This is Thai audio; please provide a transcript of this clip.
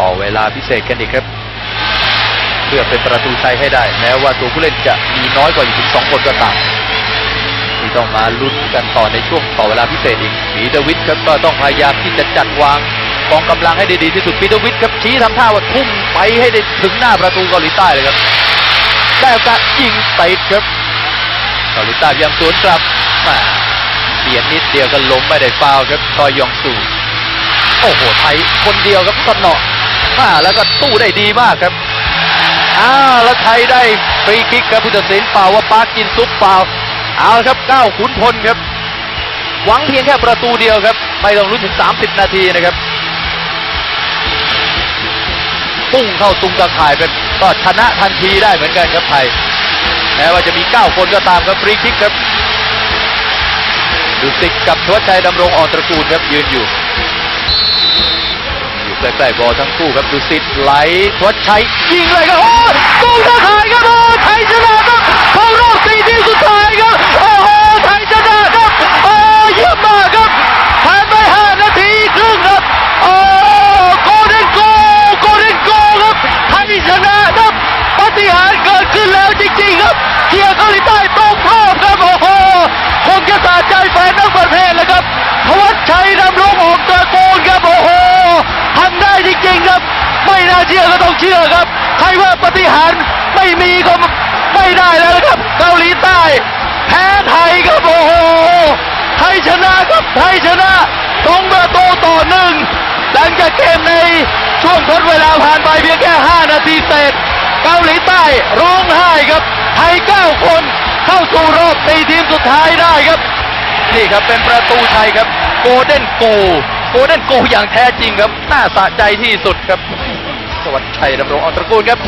่อเวลาพิเศษกันอีกครับ เพื่อเป็นประตูชัยให้ได้ แม้ว่าตัวผู้เล่นจะมีน้อยกว่าอยู่ถึงสองคนก็ตามที่ต้องมาลุ้นกันต่อในช่วงต่อเวลาพิเศษอีกปีเตอร์วิทครับก็ต้องพยายามที่จะจัดวางกองกำลังให้ได้ดีที่สุดปีเตอร์วิทครับชี้ทำท่าว่าทุ่มไปให้ได้ถึงหน้าประตูเกาหลีใต้เลยครับได้โอกาสยิงติดครับเกาหลีใต้พยายามสวนกลับมาเบียนิดเดียวก็ล้มไม่ได้ฟาวครับซอยยองซูโอ้โหไทยคนเดียวครับสนอ มาแล้วก็ตู้ได้ดีมากครับอ้าวแล้วไทยได้ฟรีคิกครับผู้ตัดสินเปล่าว่าปาร์กินซุปเปล่าเอาครับเก้าขุนพลครับ หวังเพียงแค่ประตูเดียวครับ ไม่ต้องลุ้ถึง 30 นาทีนะครับพุ่งเข้าตุงตะข่ายเป็นก็ชนะทันทีได้เหมือนกันครับไทยแม้ว่าจะมี 9 คนก็ตามครับฟรีคิกครับดูสิกกับชวัชชัยดำรงอ่อนตระกูลครับยืนอยู่ อยู่ใกล้ๆบอลทั้งคู่ครับดูสิตไหลทวดชัยยิงเลยครับโอ้ยตุงตะ เชื่อก็ต้องเชื่อครับ ใครว่าปฏิหารไม่มีก็ไม่ได้แล้วนะครับ เกาหลีใต้แพ้ไทยครับโอ้โหไทยชนะครับไทยชนะสองประตูต่อหนึ่งหลังจากเกมในช่วงทดเวลาผ่านไปเพียงแค่ 5 นาทีเศษ เกาหลีใต้ร้องไห้ครับ ไทย 9 คนเข้าสู่รอบสี่ทีมสุดท้ายได้ครับ นี่ครับเป็นประตูชัยครับ โกลเด้นโกโกลเด้นโกอย่างแท้จริงครับ น่าสะใจที่สุดครับ วัสดิ์ชัยดำรงออนตระกูลครับ